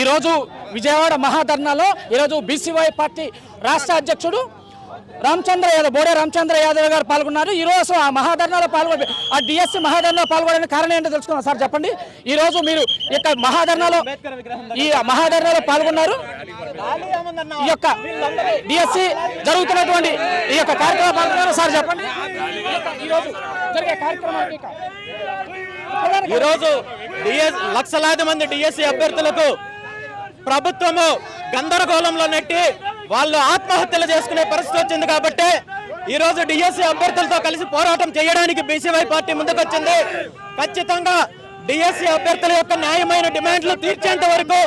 ఈరోజు విజయవాడ మహాధర్నాలో ఈరోజు BCY party రాష్ట్ర అధ్యక్షుడు రామచంద్ర యాదవ్ బోడే రామచంద్ర యాదవ్ గారు పాల్గొన్నారు. ఈరోజు ఆ మహాధర్నాలో పాల్గొని ఆ డిఎస్సి మహాధర్నాలో పాల్గొనడానికి కారణం ఏంటో తెలుసుకుందాం. సార్ చెప్పండి. ఈరోజు మీరు ఇక్కడ మహాధర్నాలో ఈ మహాధర్నాలో పాల్గొన్నారు. ఈ యొక్క డిఎస్సి జరుగుతున్నటువంటి ఈ యొక్క కార్యక్రమం పాల్గొన్నారు. సార్ చెప్పండి. జరిగే కార్యక్రమానికి ఈరోజు డిఎస్ లక్షలాది మంది డిఎస్సి అభ్యర్థులకు ప్రభుత్వము గందరగోళంలో నెట్టి వాళ్ళు ఆత్మహత్యలు చేసుకునే పరిస్థితి వచ్చింది కాబట్టి ఈ రోజు డిఎస్సి అభ్యర్థులతో కలిసి పోరాటం చేయడానికి బీసీవై పార్టీ ముందుకొచ్చింది. ఖచ్చితంగా డిఎస్సి అభ్యర్థుల యొక్క న్యాయమైన డిమాండ్లు తీర్చేంత వరకు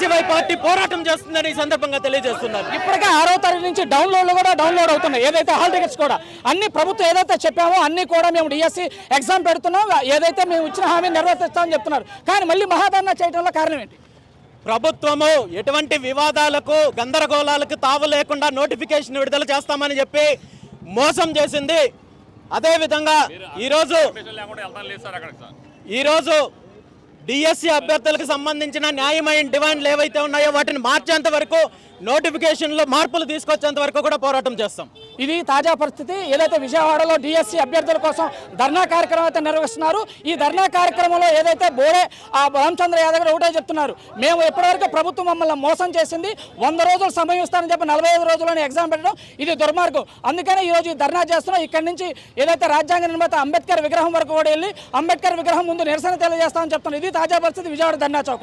బీసీవై పార్టీ పోరాటం చేస్తుందని ఈ సందర్భంగా తెలియజేస్తున్నారు. ఇప్పటికే ఆరో తారీఖు నుంచి డౌన్లోడ్లు కూడా డౌన్లోడ్ అవుతున్నాయి. ఏదైతే హాల్ టికెట్స్ కూడా అన్ని ప్రభుత్వం ఏదైతే చెప్పామో అన్ని కూడా మేము డిఎస్సి ఎగ్జామ్ పెడుతున్నాం. ఏదైతే మేము ఇచ్చిన హామీ నెరవేర్స్తామని చెప్తున్నారు. కానీ మళ్ళీ మహాధరణ చేయడంలో కారణం ఏంటి? ప్రభుత్వము ఎటువంటి వివాదాలకు గందరగోళాలకు తావు లేకుండా నోటిఫికేషన్ విడుదల చేస్తామని చెప్పి మోసం చేసింది. అదేవిధంగా ఈరోజు ఈరోజు డిఎస్సి అభ్యర్థులకు సంబంధించిన న్యాయమైన డిమాండ్లు ఏవైతే ఉన్నాయో వాటిని మార్చేంత వరకు నోటిఫికేషన్లో మార్పులు తీసుకొచ్చేంత వరకు కూడా పోరాటం చేస్తాం. ఇది తాజా పరిస్థితి. ఏదైతే విజయవాడలో డిఎస్సి అభ్యర్థుల కోసం ధర్నా కార్యక్రమం అయితే నిర్వహిస్తున్నారు ఈ ధర్నా కార్యక్రమంలో ఏదైతే బోడే ఆ రామచంద్ర యాదవ్ గారు ఒకటే చెప్తున్నారు మేము ఇప్పటివరకు ప్రభుత్వం మమ్మల్ని మోసం చేసింది వంద రోజులు సమయం ఇస్తానని చెప్పి నలభై ఐదు రోజుల్లోనే ఎగ్జామ్ పెట్టడం ఇది దుర్మార్గం. అందుకనే ఈ రోజు ధర్నా చేస్తున్నాం. ఇక్కడి నుంచి ఏదైతే రాజ్యాంగ నిర్మాత అంబేద్కర్ విగ్రహం వరకు కూడా వెళ్ళి అంబేద్కర్ విగ్రహం ముందు నిరసన తెలియజేస్తామని చెప్తున్నారు. ఇది తాజా పరిస్థితి విజయవాడ ధర్నా చౌక్